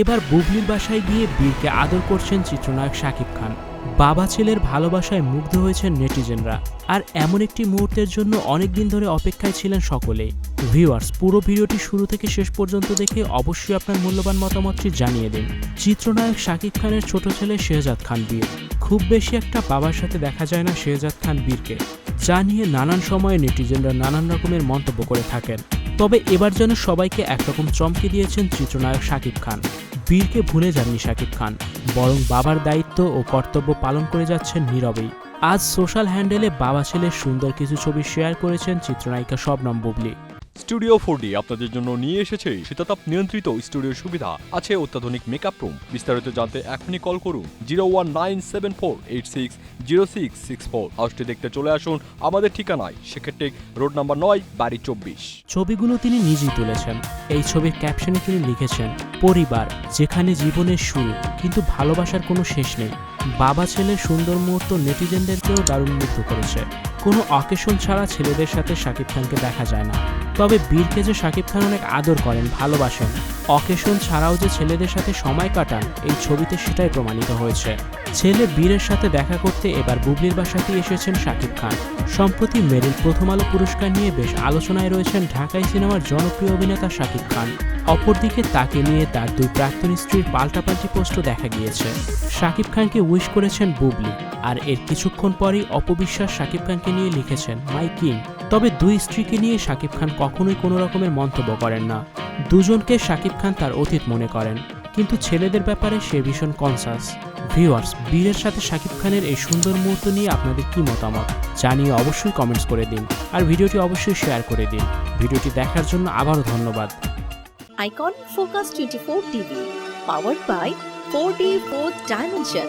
এবার বুবলির বাসায় গিয়ে বীরকে আদর করছেন চিত্রনায়ক শাকিব খান। বাবা ছেলের ভালোবাসায় মুগ্ধ হয়েছেন নেটিজেনরা। আর এমন একটি মুহূর্তের জন্য অনেকদিন ধরে অপেক্ষায় ছিলেন সকলেই ভিউয়ার্স, পুরো ভিডিওটি শুরু থেকে শেষ পর্যন্ত দেখে অবশ্যই আপনার মূল্যবান মতামতটি জানিয়ে দিন। চিত্রনায়ক শাকিব খানের ছোট ছেলে শেহজাদ খান বীর। খুব বেশি একটা বাবার সাথে দেখা যায় না শেহজাদ খান বীরকে। যা নিয়ে নানান সময়ে নেটিজেনরা নানান রকমের মন্তব্য করে থাকেন। তবে এবার যেন সবাইকে একরকম চমকে দিয়েছেন চিত্রনায়ক শাকিব খান। বীরকে ভুলে যাননি শাকিব খান, বরং বাবার দায়িত্ব ও কর্তব্য পালন করে যাচ্ছেন নীরবেই। আজ সোশ্যাল হ্যান্ডেলে বাবা ছেলের সুন্দর কিছু ছবি শেয়ার করেছেন চিত্রনায়িকা শবনম বুবলি। স্টুডিও ফোর আপনাদের জন্য নিয়ে এসেছে শীতাতাপ নিয়ন্ত্রিত স্টুডিও সুবিধা। আছে অত্যাধুনিক মেকআপ রুম বিস্তারিত জানতে এখনই কল করুন zero one nine seven four eight six zero six six four হাউসটি দেখতে চলে আসুন আমাদের ঠিকানায়। সেক্ষেত্রে রোড নাম্বার নয়, বাড়ি চব্বিশ। ছবিগুলো তিনি নিজেই তুলেছেন। এই ছবির ক্যাপশনে তিনি লিখেছেন, পরিবার, যেখানে জীবনের শুরু, কিন্তু ভালোবাসার কোনো শেষ নেই। বাবা ছেলের সুন্দর মুহূর্ত নেটিজেনদেরকেও দারুণ মুগ্ধ করেছে। কোনো অকেশন ছাড়া ছেলেদের সাথে শাকিব খানকে দেখা যায় না। তবে বীরকে যে শাকিব খান অনেক আদর করেন, ভালোবাসেন, অকেশন ছাড়াও যে ছেলেদের সাথে সময় কাটান, এই ছবিতে সেটাই প্রমাণিত হয়েছে। ছেলে বীরের সাথে দেখা করতে এবার বুবলির বাসাতে এসেছেন শাকিব খান। সম্প্রতি মেরিল প্রথম আলো পুরস্কার নিয়ে বেশ আলোচনায় রয়েছেন ঢাকাই সিনেমার জনপ্রিয় অভিনেতা শাকিব খান। অপরদিকে তাকে নিয়ে তার দুই প্রাক্তন স্ত্রীর পাল্টাপাল্টি পোস্টও দেখা গিয়েছে। শাকিব খানকে উইশ করেছেন বুবলি আর এর কিছুক্ষণ পরেই অপবিশ্বাস শাকিব খানকে নিয়ে লিখেছেন মাই কিং। তবে দুই স্ত্রীকে নিয়ে শাকিব খান কখনোই কোনো রকমের মন্তব্য করেন না। দুজনকে শাকিব খান তার অতীত মনে করেন। কিন্তু ছেলেদের ব্যাপারে সে ভীষণ কনসাস ভিউয়ার্স বীরের সাথে শাকিব খানের এই সুন্দর মুহূর্ত নিয়ে আপনাদের কি মতামত? জানিয়ে অবশ্যই কমেন্টস করে দিন। আর ভিডিওটি অবশ্যই শেয়ার করে দিন। ভিডিওটি দেখার জন্য আবারও ধন্যবাদ। Icon focus twenty four TV powered by four D fourth dimension